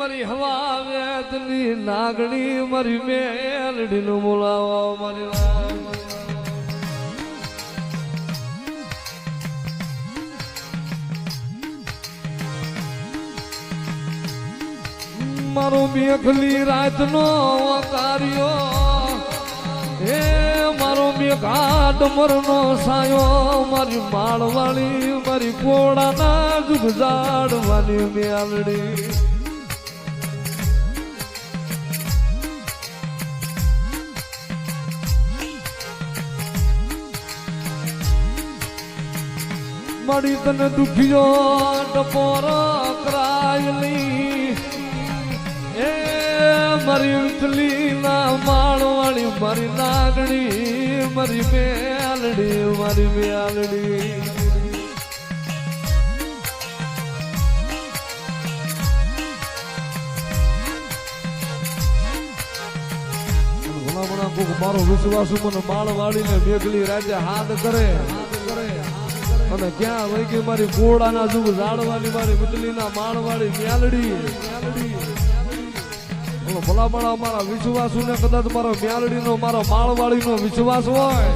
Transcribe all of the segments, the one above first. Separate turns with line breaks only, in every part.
મારી હવા વેદની નાગણી મારી મેલડી નું બોલાવો મારી મારો મેઘલી રાતનો કાર્યો હે મારો મેઘાટ મરનો સાયો. મારી માળવાળી, મારી કોડાના જુગ જાડવાની મેલડી. મળી તને દુખ્યો ટપોર કરાયલી એ મારી ઉથલી ના માળવાળી, મારી નાગણી, મારી મેલડી મારી મેલડી. ભલા ભલા કોક મારો વિશ્વાસ મને માળ વાળીને મેઘલી રાજા હાથ કરે. અને ક્યાં વહી ગઈ મારી ગોળાના જુગ ઝાડવાની, મારી મીટલીના માળવાળી મ્યાલડી? બોલો ભલા ભલા મારા વિશ્વાસુ ને કદાચ મારો મ્યાલડી નો મારો માળવાળીનો વિશ્વાસ હોય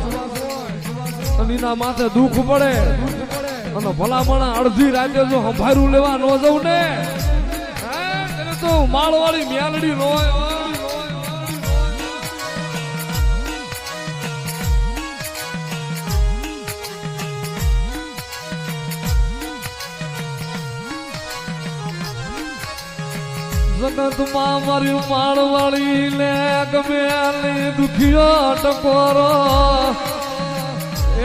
અને એના માથે દુઃખ પડે. અને ભલામણા અડધી રાતે જો હંભારું લેવા ન જવું ને? તો માળવાળી મ્યાલડી ન હોય. જગતમાં મારી માળવાળી લે ગમે દુખિયો ટકોરો.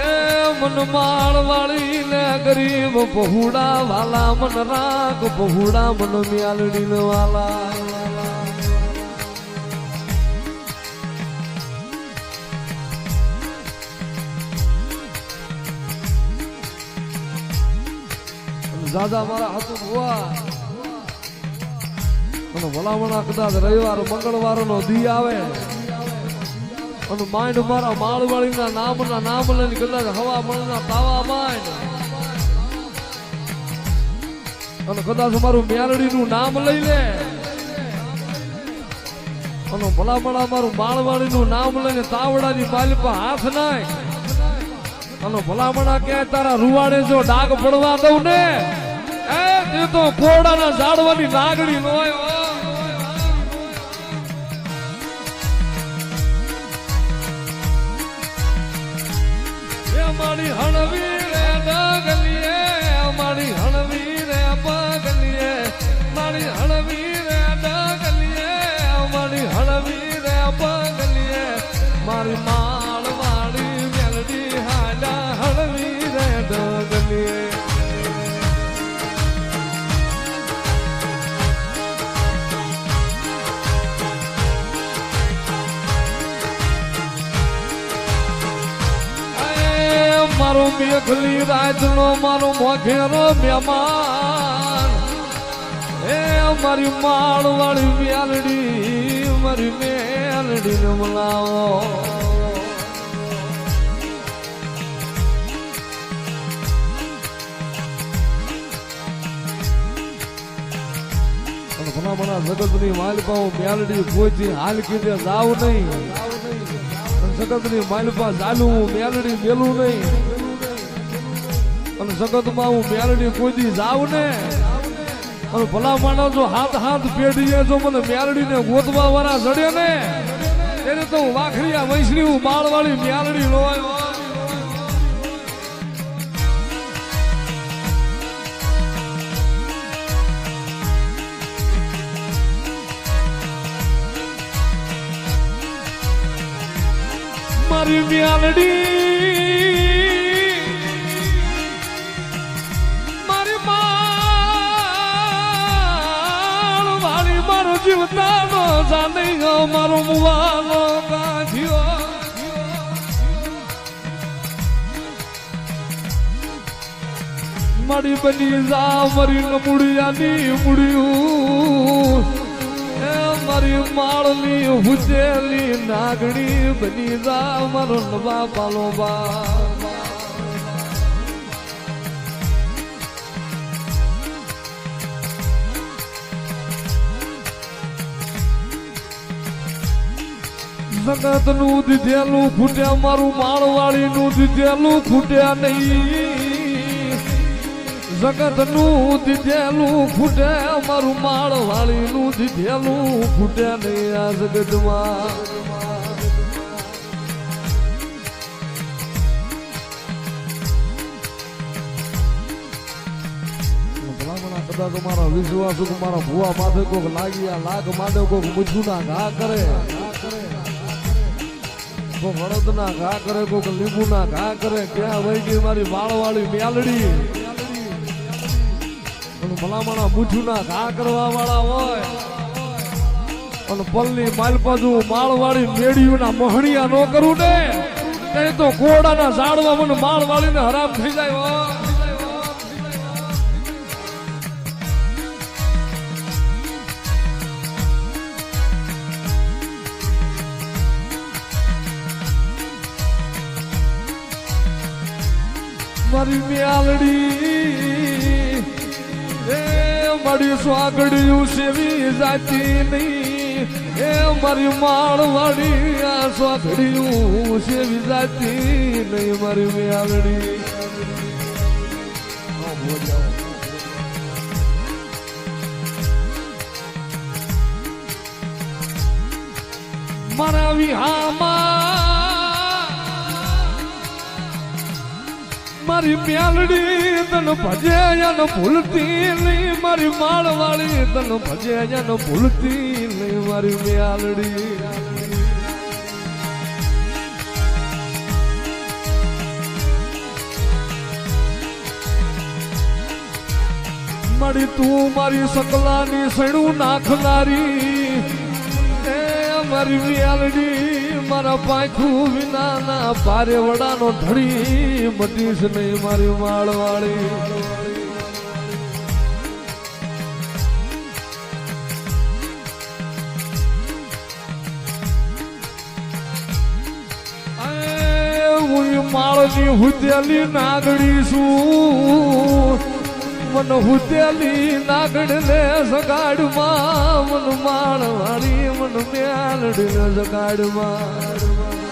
એ મન માળવાળી ને ગરીબ બહુડા વાલા, મન રાગ બહુડા, મન મ્યાલડી વાલા. દાદા મારા હાથું હોવા અને ભલામણા કદાચ રવિવાર મંગળવાર નો દી આવે. અને માઇન્ડ મારા માળવાળી ના નામ લઈને કદાચ હવા મળના તાવા માંડ. અને કદાચ મારું મ્યારડી નું નામ લઈ લે. અને ભલામણા મારું માળવાળી નું નામ લઈને તાવડાની માલિપા હાથ નાય અને ભલામણા ક્યાંય તારા રૂવાડે જો ડાગ પડવા દઉં ને? એ તો કોડાના ઝાડવાની નાગડી નો હોય એ મારી હણવી રે ડગલીએ, અમારી હણવી રે પાગલીએ. મારી હણવી રે ડાગલીએ, અમારી હણવી રે પાગલીએ. મારી માળ મારો મેઘલી રાજનો મારો મોઘેરો મહેમાન. એ મારી માળ વાળી મેલડી મારી મેલડી બોલાવો. ભલા ભલા જગતની માલિપાઓ મેલડી હાલ કીધે જાવ નહીં. જગતની માલપા ચાલુ મેલડી મેલું નહીં. અને જગતમાં હું મેલડી કોઈ દી ને? અને ભલા માણસ જો હાથ હાથ પેઢીએ જો મને મેલડીને ગોતવા વાળા ચડે ને? એને તો હું વાખરીયા વૈશ્રી હું બાળવાળી મેલડી લોય મારી મ્યાલડી જીવતાનો જાને મારો મુવાનો ગાંઠિયો. મારી બની જા, મારી નમુડિયાની મુડિયું એ મારી માળની હુજેલી નાગણી બની જા, મારો નવા પાલો બા જગતનું દીધેલું ખૂટ્યા, મારું માળવાળી નું દીધેલું ખૂટ્યા નહીં. જગતનું દીધેલું ખૂટે મારું માળવાળી નું દીધેલું ખૂટે નહીં આ જગતમાં. કદાચ મારા વિશ્વાસ મારા ભુવા માથે કોક લાગી, આ લાગ માંડે કોક મૂછુના ઘા કરે. કોક હળદના ઘા કરે, કોક લીંબુના ઘા કરે, ક્યાં વહી ગઈ મારી વાળવાળી મ્યાલડી? ભલામણા મૂછુના ઘા કરવા વાળા હોય. અને પલ્લી માલપાજુ માળવાળી મેળીઓના મહણિયા ન કરું ને? તે તો ઘોડાના ઝાડવા મને માળવાળીને હરામ થઈ જાય મારી મ્યાલડી. એ મારી સ્વાગડિયું સેવી જાતી નહીં. એ મારી માળવાડી આ સ્વાગડિયું સેવી જાતી નહીં, મારી મ્યાલડી. મારા વિહામાં મારી પ્યાલડી તન ભજે યાનો ભૂલતી નહીં. મારી માળવાળી તન ભજે યાનો ભૂલતી નહીં. મારી પ્યાલડી. મારી તું મારી સકલાની સણું નાખનારી. એ મારી મ્યાલડી મારા પાંખું વિના ના પારે વડાનો ધડી મટીશ નહીં મારી માળવાળી માળની હુદેલી નાગડી છું. મન હુતેલી નાગડ ને સગાડમાં મન માળવાળી મન મ્યાલડી ને સગાડમાં